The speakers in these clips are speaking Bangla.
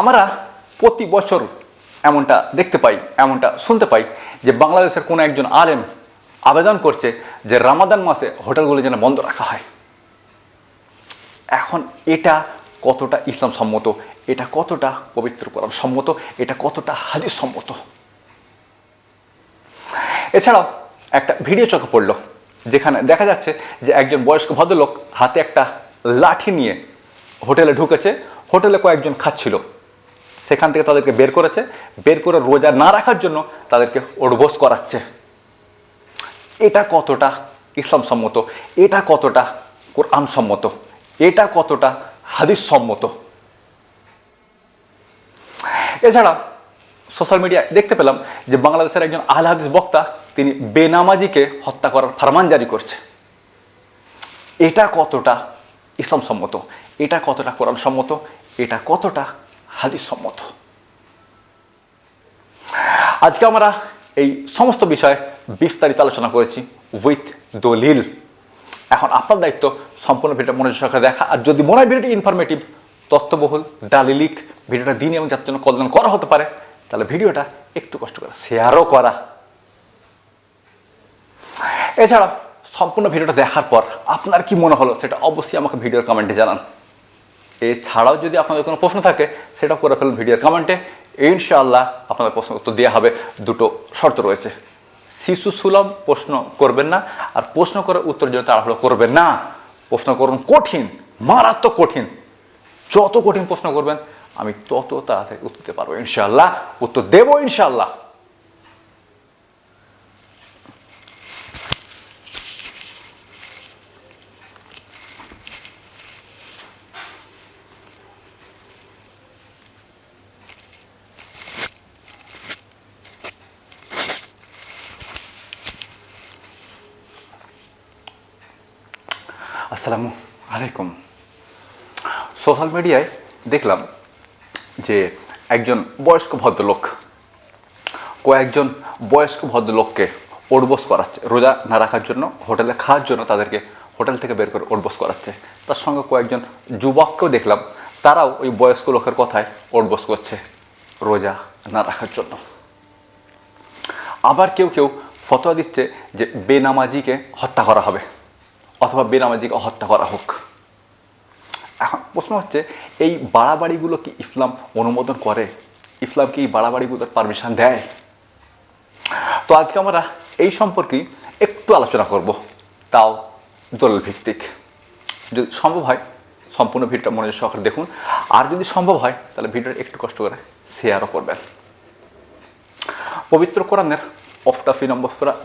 আমরা প্রতি বছর এমনটা দেখতে পাই, এমনটা শুনতে পাই যে বাংলাদেশের কোনো একজন আলেম আবেদন করছে যে রামাদান মাসে হোটেলগুলো যেন বন্ধ রাখা হয়। এখন এটা কতটা ইসলাম সম্মত এটা কতটা পবিত্র কোরআন সম্মত এটা কতটা হাদিস সম্মত এছাড়াও একটা ভিডিও চোখে পড়ল, যেখানে দেখা যাচ্ছে যে একজন বয়স্ক ভদ্রলোক হাতে একটা লাঠি নিয়ে হোটেলে ঢুকেছে। হোটেলে কয়েকজন খাচ্ছিল। সেখান থেকে তাদেরকে বের করেছে। বের করে রোজা না রাখার জন্য তাদেরকে ওডবোস করাচ্ছে। এটা কতটা ইসলাম সম্মত এটা কতটা কোরআন সম্মত এটা কতটা হাদিস সম্মত এছাড়া সোশ্যাল মিডিয়ায় দেখতে পেলাম যে বাংলাদেশের একজন আল হাদিস বক্তা, তিনি বেনামাজিকে হত্যা করার ফরমান জারি করছে। এটা কতটা ইসলাম সম্মত এটা কতটা কোরআন সম্মত এটা কতটা হাদিস সম্মত আজকে আমরা এই সমস্ত বিষয়ে বিস্তারিত আলোচনা করেছি উইথ দলিল। এখন আপনার দায়িত্ব সম্পূর্ণ ভিডিওটা মনোযোগ সহকারে দেখা। আর যদি মনে হয় ভিডিওটি ইনফরমেটিভ তথ্যবহুল, দালিলিক, ভিডিওটা দিন এবং যার জন্য কল্যাণ করা হতে পারে, তাহলে ভিডিওটা একটু কষ্ট করে শেয়ারও করা। এছাড়া সম্পূর্ণ ভিডিওটা দেখার পর আপনার কি মনে হলো সেটা অবশ্যই আমাকে ভিডিওর কমেন্টে জানান। এছাড়াও যদি আপনাদের কোনো প্রশ্ন থাকে, সেটা করে ফেলুন ভিডিওর কমেন্টে ইনশাআল্লাহ আপনাদের প্রশ্ন উত্তর দেওয়া হবে। দুটো শর্ত রয়েছে। শিশু সুলভ প্রশ্ন করবেন না, আর প্রশ্ন করে উত্তর জন্য তাড়াহুড়ো করবেন না। প্রশ্ন করুন কঠিন, মারাত্মক কঠিন। যত কঠিন প্রশ্ন করবেন, আমি তত তাড়াতাড়ি উত্তর দিতে পারব। ইনশাআল্লাহ, উত্তর দেবো ইনশাআল্লাহ। আসসালামু আলাইকুম। সোশ্যাল মিডিয়ায় দেখলাম যে একজন বয়স্ক ভদ্রলোক কয়েকজন বয়স্ক ভদ্রলোককে ওড়বস করাচ্ছে, রোজা না রাখার জন্য, হোটেলে খাওয়ার জন্য তাদেরকে হোটেল থেকে বের করে ওড়বস করাচ্ছে। তার সঙ্গে কয়েকজন যুবককেও দেখলাম, তারাও ওই বয়স্ক লোকের কথায় ওড়বস করছে রোজা না রাখার জন্য। আবার কেউ কেউ ফতোয়া দিচ্ছে যে বেনামাজিকে হত্যা করা হবে। অথবা বেনামাজিকে হত্যা করা হোক। এখন প্রশ্ন হচ্ছে এই বাড়াবাড়িগুলো কি ইসলাম অনুমোদন করে? ইসলাম কি এই বাড়াবাড়িগুলোর পারমিশন দেয়? তো আজকে আমরা এই সম্পর্কে একটু আলোচনা করব তাও দলিল ভিত্তিক। যদি সম্ভব হয় সম্পূর্ণ ভিডিওটা মনোযোগ সহকারে দেখুন। আর যদি সম্ভব হয় তাহলে ভিডিওটা একটু কষ্ট করে শেয়ারও করবেন। পবিত্র কোরআনের অফটাফি নম্বর আহ,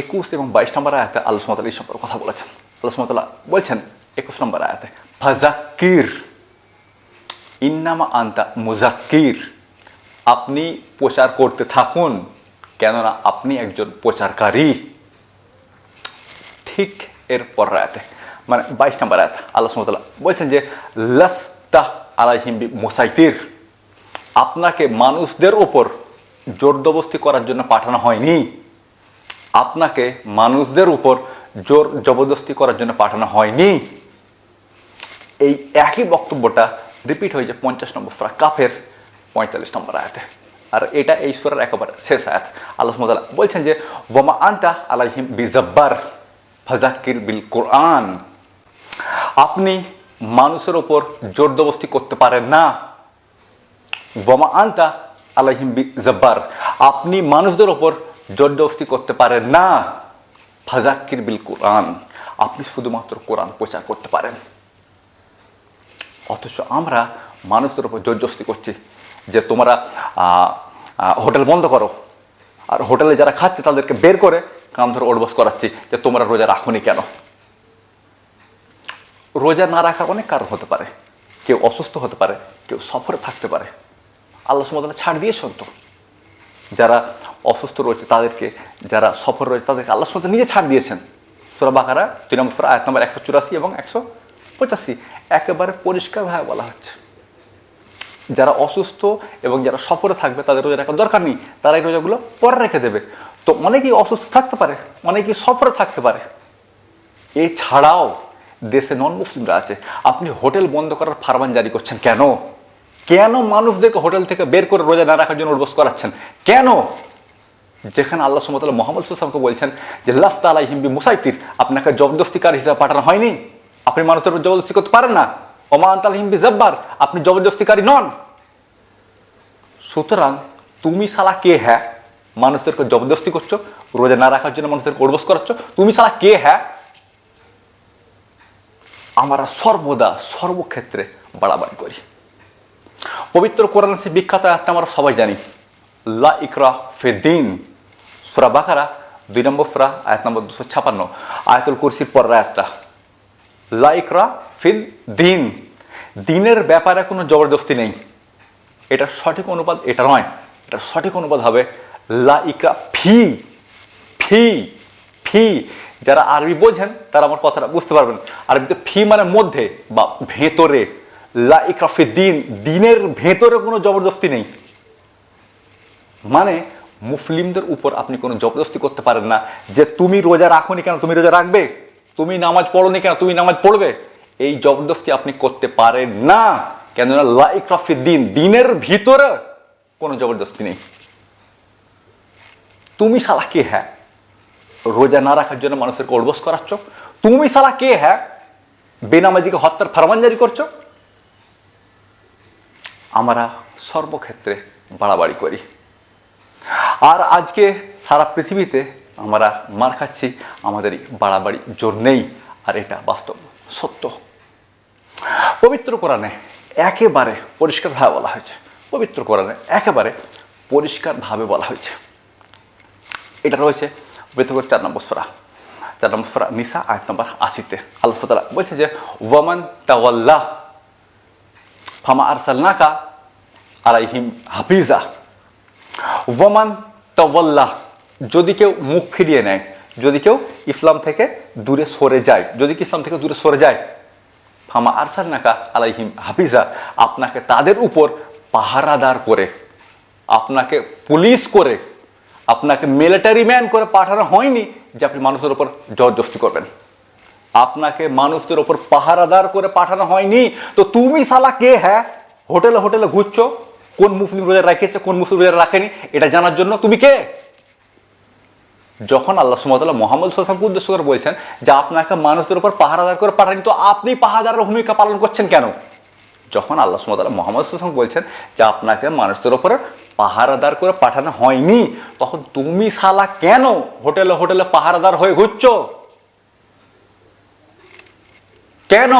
একুশ এবং বাইশ নম্বর আয়াতে আল্লাহ সুমতাল এই সম্পর্কে কথা বলেছেন। আল্লাহ সুমতাল্লাহ বলছেন একুশ নম্বর আয়াতে ফাজাক্কির ইন্নামা আন্তা মুজাক্কির আপনি প্রচার করতে থাকুন কেননা আপনি একজন প্রচারকারী। ঠিক এর পর মানে বাইশ নম্বর আয়াত আল্লাহ সুমতাল্লাহ বলছেন যে, লাস্তা আলাহিম্বি মুসাইতির আপনাকে মানুষদের ওপর জোরদবস্তি করার জন্য পাঠানো হয়নি। আপনাকে মানুষদের উপর জোর জবরদস্তি করার জন্য পাঠানো হয়নি। এই একই বক্তব্যটা রিপিট হয়েছে পঞ্চাশ নম্বর ফ্রা কাফের পঁয়তাল্লিশ নম্বর আয়াতে। আর এটা এই সুরার একেবারে শেষ আয়াত। আল্লাহ সুমতাল্লাহ বলছেন যে ওমা আন্তা আলাহিম বিজব্বার ফাজাক্কির বিল কোরআন। আপনি মানুষের ওপর জোরদবস্তি করতে পারেন না। ওয়ামা আন্তা আলাহিম বি জব্বার আপনি মানুষদের ওপর জোরদস্তি করতে পারেন না। ফাজাক্কির বিল কোরআন। আপনি শুধুমাত্র কোরআন প্রচার করতে পারেন। অথচ আমরা মানুষদের ওপর জোরজস্তি করছি যে তোমরা হোটেল বন্ধ করো। আর হোটেলে যারা খাচ্ছে তাদেরকে বের করে কাম ধরে ওড়বস করাচ্ছি যে তোমরা রোজা রাখুনি কেন? রোজা না রাখার অনেক কারণ হতে পারে। কেউ অসুস্থ হতে পারে, কেউ সফরে থাকতে পারে। আল্লাহ সুমতাল্লাহ ছাড় দিয়েছেন তো। যারা অসুস্থ রয়েছে তাদেরকে, যারা সফর রয়েছে তাদেরকে আল্লাহ সুমতাল্লাহ নিজে ছাড় দিয়েছেন। সুরা বাকারা, দুই নম্বর সুরা, আয়াত নম্বর একশো চুরাশি এবং একশো পঁচাশি। একেবারে পরিষ্কারভাবে বলা হচ্ছে। যারা অসুস্থ এবং যারা সফরে থাকবে তাদের রোজা রাখার দরকার নেই। তারা এই রোজাগুলো পরে রেখে দেবে। তো অনেকেই অসুস্থ থাকতে পারে, অনেকেই সফরে থাকতে পারে। এছাড়াও দেশে নন মুসলিমরা আছে। আপনি হোটেল বন্ধ করার ফারমান জারি করছেন কেন? কেন মানুষদেরকে হোটেল থেকে বের করে রোজা না রাখার জন্য উদ্বোস করাচ্ছেন? কেন? যেখানে আল্লাহ সুমতাল্লাহ মোহাম্মদ সুসামকে বলছেন যে, লাফতা আলাই হিমবি মুসাইতির আপনাকে জবরদস্তিকার হিসাবে পাঠানো হয়নি? আপনি মানুষের উপর জবরদস্তি করতে পারেন না? ওমান তাল হিমবি জব্বার আপনি জবরদস্তিকারী নন। সুতরাং তুমি সালা কে হ্যাঁ মানুষদেরকে জবরদস্তি করছ, রোজা না রাখার জন্য মানুষদেরকে উদ্বোস করাচ্ছ? তুমি সালা কে হ্যাঁ? আমরা সর্বদা সর্বক্ষেত্রে বাড়াবাড়ি করি। পবিত্র কোরআন সে বিখ্যাত আয়াতটা আমরা সবাই জানি। লা ইকরা ফেদিন সুরা বাকারা, দুই নম্বর সুরা, আয়াত নম্বর দুশো ছাপান্ন। আয়াতুল কুরসির পর আয়াতটা। লা ইকরা ফিদ দিন। দিনের ব্যাপারে কোনো জবরদস্তি নেই। এটা সঠিক অনুপাত এটা নয়। এটা সঠিক অনুবাদ হবে লা ইকরা ফি। ফি। ফি। যারা আরবি বোঝেন তারা আমার কথাটা বুঝতে পারবেন। আরবিতে ফি মানে মধ্যে বা ভেতরে। লা দিন, দিনের ভেতরে কোনো জবরদস্তি নেই। মানে মুসলিমদের উপর আপনি কোনো জবরদস্তি করতে পারেন না যে তুমি রোজা রাখোনি কেন, তুমি রোজা রাখবে? তুমি নামাজ পড়োনি কেন, তুমি নামাজ পড়বে? এই জবরদস্তি আপনি করতে পারেন না। কেননা লাইক রফি দিন, দিনের ভিতরে কোনো জবরদস্তি নেই। তুমি সালা কে হ্যাঁ? রোজা না রাখার জন্য মানুষের কর্বস করাচ্ছ? তুমি সালা কে হ্যাঁ? বেনামাজিকে হত্যার ফরমান জারি করছ? আমরা সর্বক্ষেত্রে বাড়াবাড়ি করি। আর আজকে সারা পৃথিবীতে আমরা মার খাচ্ছি, আমাদের বাড়াবাড়ি জোর নেই, আর এটা বাস্তব, সত্য। পবিত্র কোরআনে একেবারে পরিষ্কারভাবে বলা হয়েছে। পবিত্র কোরআনে একেবারে পরিষ্কারভাবে বলা হয়েছে। এটা রয়েছে বেতকর চার নম্বর সোরা। চার নম্বর সোরা নিসা, আয়াত নম্বর আশিতে। আল্লাহ বলছে যে, ওয়ামান তাওয়াল্লাহ, ফামা আরসালনাকা আলাইহিম হাফিজা। ওয়ামান তাওয়াল্লাহ যদি কেউ মুখ ফিরিয়ে নেয়, যদি কেউ ইসলাম থেকে দূরে সরে যায়, যদি কি ইসলাম থেকে দূরে সরে যায়, ফামা আরসাল নাকা আলাইহিম হাফিজা, আপনাকে তাদের উপর পাহারাদার করে, আপনাকে পুলিশ করে, আপনাকে মিলিটারি ম্যান করে পাঠানো হয়নি যে আপনি মানুষের ওপর জবরদস্তি করবেন। আপনাকে মানুষদের ওপর পাহারাদার করে পাঠানো হয়নি। তো তুমি সালা কে হ্যাঁ? হোটেলে হোটেলে ঘুরছো কোন মুসলিম রোজা রাখিয়েছে কোন মুসলিম রোজা রাখেনি, এটা জানার জন্য তুমি কে? যখন আল্লাহ সুমতাল্লাহ মোহাম্মদ সাল্লামকে উদ্দেশ্য করে বলছেন যে আপনাকে মানুষদের উপর পাহারাদার করে পাঠানি তো আপনি পাহারাদারের ভূমিকা পালন করছেন কেন? যখন আল্লাহ সুমতাল্লাহ মোহাম্মদ সাল্লাম বলছেন যে আপনাকে মানুষদের উপর পাহারাদার করে পাঠানো হয়নি, তখন তুমি সালা কেন হোটেলে হোটেলে পাহারাদার হয়ে ঘুরছো? কেন?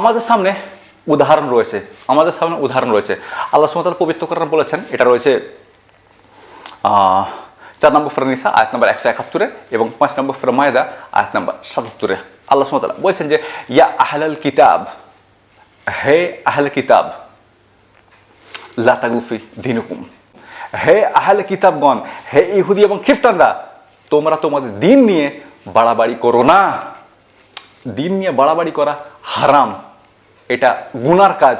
আমাদের সামনে উদাহরণ রয়েছে। আমাদের সামনে উদাহরণ রয়েছে। আল্লাহ সুমতাল পবিত্র করার বলেছেন, এটা রয়েছে চার নম্বর ফিরানিসা আয়াত নম্বর একশো একাত্তরে এবং পাঁচ নম্বর ফিরমায়দা আয়াত নম্বর সাতাত্তরে। আল্লাহ সুমতাল বলছেন যে, ইয়া আহলাল কিতাব, হে আহল কিতাব লাতাগুফি দিনুকুম। হে আহলে কিতাবগণ, হে ইহুদি এবং খ্রিস্টানরা, তোমরা তোমাদের দিন নিয়ে বাড়াবাড়ি করো না। দিন নিয়ে বাড়াবাড়ি করা হারাম। এটা গুনার কাজ।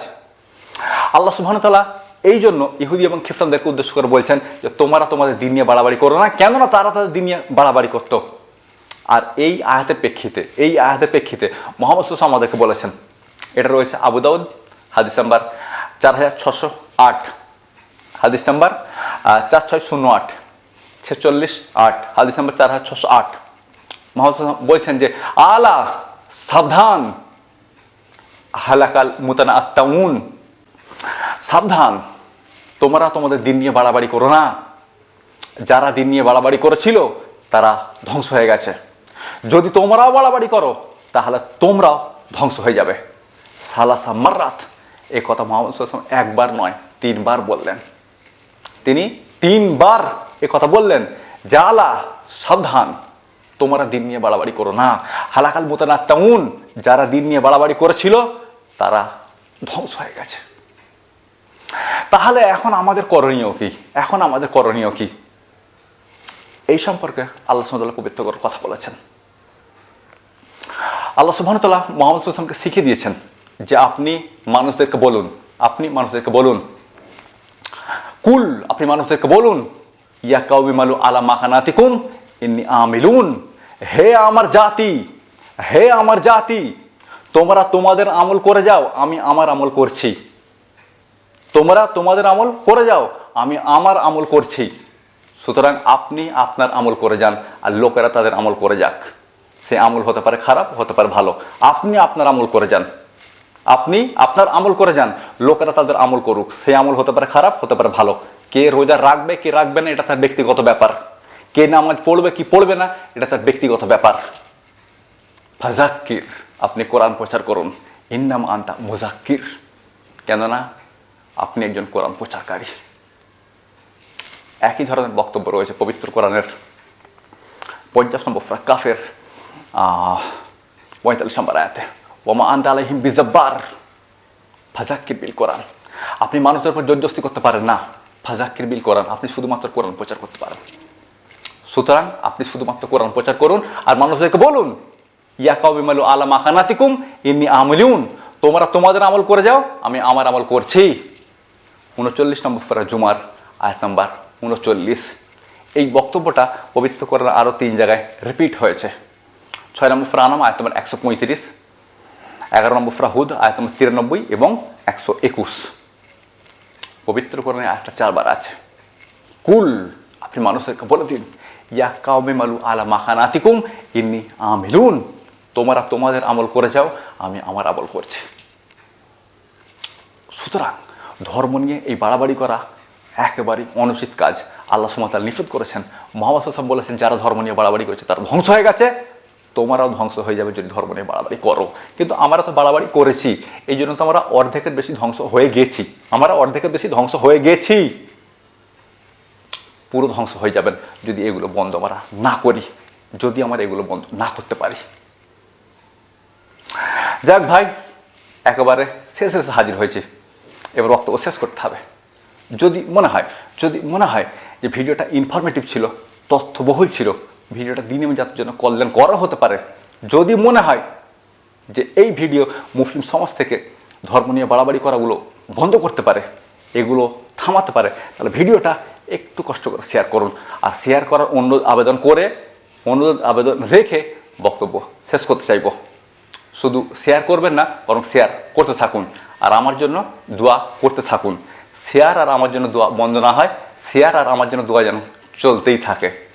আল্লাহ সুবহানতাল্লাহ এই জন্য ইহুদি এবং খ্রিস্টানদেরকে উদ্দেশ্য করে বলছেন যে, তোমরা তোমাদের দিন নিয়ে বাড়াবাড়ি করো না, কেননা তারা তাদের দিন নিয়ে বাড়াবাড়ি করতো। আর এই আয়াতের প্রেক্ষিতে, এই আয়াতের প্রেক্ষিতে মোহাম্মদ সুসা আমাদেরকে বলেছেন, এটা রয়েছে আবু দাউদ, হাদিস নাম্বার চার হাজার ছশো আট। হাদিস নাম্বার চার ছয় শূন্য আট, ছেচল্লিশ আট। হাদিস নাম্বার চার হাজার ছশো আট। মোহাম্মদ বলছেন যে, আলা সাবধান হালাকাল মুতানা আত্মাউন সাবধান, তোমরা তোমাদের দিন নিয়ে বাড়াবাড়ি করো না। যারা দিন নিয়ে বাড়াবাড়ি করেছিল, তারা ধ্বংস হয়ে গেছে। যদি তোমরাও বাড়াবাড়ি করো, তাহলে তোমরাও ধ্বংস হয়ে যাবে। সালাসা মার্রাত, এ কথা মোহাম্মদ সাল্লাম একবার নয়, তিনবার বললেন। তিনি তিনবার এ কথা বললেন। জালা, সাবধান তোমরা দিন নিয়ে বাড়াবাড়ি করো না। হালাকাল মোতানাত্তাউন, যারা দিন নিয়ে বাড়াবাড়ি করেছিল, তারা ধ্বংস হয়ে গেছে। তাহলে এখন আমাদের করণীয় কি? এখন আমাদের করণীয় কি? এই সম্পর্কে আল্লাহ সুমতাল্লাহ পবিত্র করে কথা বলেছেন। আল্লাহ সুবাহতাল্লাহ মোহাম্মদ সুসলামকে শিখিয়ে দিয়েছেন যে আপনি মানুষদেরকে বলুন, আপনি মানুষদেরকে বলুন। কুল, আপনি মানুষদেরকে বলুন, ইয়া কাউবি মালু আলা মাখানাতিকুম, ইন্নি আমিলুন। হে আমার জাতি, হে আমার জাতি, তোমরা তোমাদের আমল করে যাও, আমি আমার আমল করছি। তোমরা তোমাদের আমল করে যাও, আমি আমার আমল করছি। সুতরাং আপনি আপনার আমল করে যান আর লোকেরা তাদের আমল করে যাক। সে আমল হতে পারে খারাপ, হতে পারে ভালো। আপনি আপনার আমল করে যান। আপনি আপনার আমল করে যান, লোকেরা তাদের আমল করুক। সে আমল হতে পারে খারাপ, হতে পারে ভালো। কে রোজা রাখবে, কে রাখবে না, এটা তার ব্যক্তিগত ব্যাপার। কে নামাজ পড়বে, কি পড়বে না, এটা তার ব্যক্তিগত ব্যাপার। ফাজাক্কির, আপনি কোরআন প্রচার করুন। ইন্নাম আন্তা মুজাক্কির। কেননা, আপনি একজন কোরআন প্রচারকারী। একই ধরনের বক্তব্য রয়েছে পবিত্র কোরআনের। পঞ্চাশ নম্বর ফ্রা কাফের পঁয়তাল্লিশ নম্বর আয়াতে, ওমা আন্দা আলাইহিম বিজব্বার? ফাজাক্কির বিল কোরআন। আপনি মানুষের উপর জোরজস্তি করতে পারেন না। ফাজাক্কির বিল কোরআন। আপনি শুধুমাত্র কোরআন প্রচার করতে পারেন। সুতরাং আপনি শুধুমাত্র কোরআন প্রচার করুন আর মানুষদেরকে বলুন ইয়া কাউমিমালু আলা মাখানাতিকুম ইন্নি আমলিউন তোমরা তোমাদের আমল করে যাও, আমি আমার আমল করছি। উনচল্লিশ নম্বর ফেরা জুমার আয়াত নম্বর উনচল্লিশ। এই বক্তব্যটা পবিত্র করার আরও তিন জায়গায় রিপিট হয়েছে। ছয় নম্বর ফেরা আনাম, আয়াত নম্বর একশো পঁয়ত্রিশ। এগারো নম্বর ফেরা হুদ, আয়াত নম্বর তিরানব্বই এবং একশো একুশ। পবিত্র কোরআনে আয়াতটা চারবার আছে। কুল, আপনি মানুষদেরকে বলে দিন। ইয়া কাউমে মালু আলা মাখানাতিকুম ইন্নি আমিলুন তোমরা তোমাদের আমল করে যাও আমি আমার আমল করছি সুতরাং ধর্ম নিয়ে এই বাড়াবাড়ি করা একেবারেই অনুচিত কাজ আল্লাহ সুমাতাল নিষেধ করেছেন মোহাম্মদ বলেছেন যারা ধর্ম নিয়ে বাড়াবাড়ি করেছে তারা ধ্বংস হয়ে গেছে তোমরাও ধ্বংস হয়ে যাবে যদি ধর্ম নিয়ে বাড়াবাড়ি করো কিন্তু আমরা তো বাড়াবাড়ি করেছি এই জন্য তো আমরা অর্ধেকের বেশি ধ্বংস হয়ে গেছি আমরা অর্ধেকের বেশি ধ্বংস হয়ে গেছি পুরো ধ্বংস হয়ে যাবেন যদি এগুলো বন্ধ আমরা না করি, যদি আমরা এগুলো বন্ধ না করতে পারি। যাক ভাই, একেবারে শেষ শেষে হাজির হয়েছে। এবার বক্তব্য শেষ করতে হবে। যদি মনে হয়, যদি মনে হয় যে ভিডিওটা ইনফরমেটিভ ছিল, তথ্যবহুল ছিল, ভিডিওটা দিনে যাত্রার জন্য কল্যাণ করা হতে পারে, যদি মনে হয় যে এই ভিডিও মুসলিম সমাজ থেকে ধর্ম নিয়ে বাড়াবাড়ি করাগুলো বন্ধ করতে পারে, এগুলো থামাতে পারে, তাহলে ভিডিওটা একটু কষ্ট করে শেয়ার করুন। আর শেয়ার করার অনুরোধ আবেদন করে অনুরোধ আবেদন রেখে বক্তব্য শেষ করতে চাইব। শুধু শেয়ার করবেন না, বরং শেয়ার করতে থাকুন। আর আমার জন্য দোয়া করতে থাকুন। শেয়ার আর আমার জন্য দোয়া বন্ধ না হয় শেয়ার আর আমার জন্য দোয়া যেন চলতেই থাকে।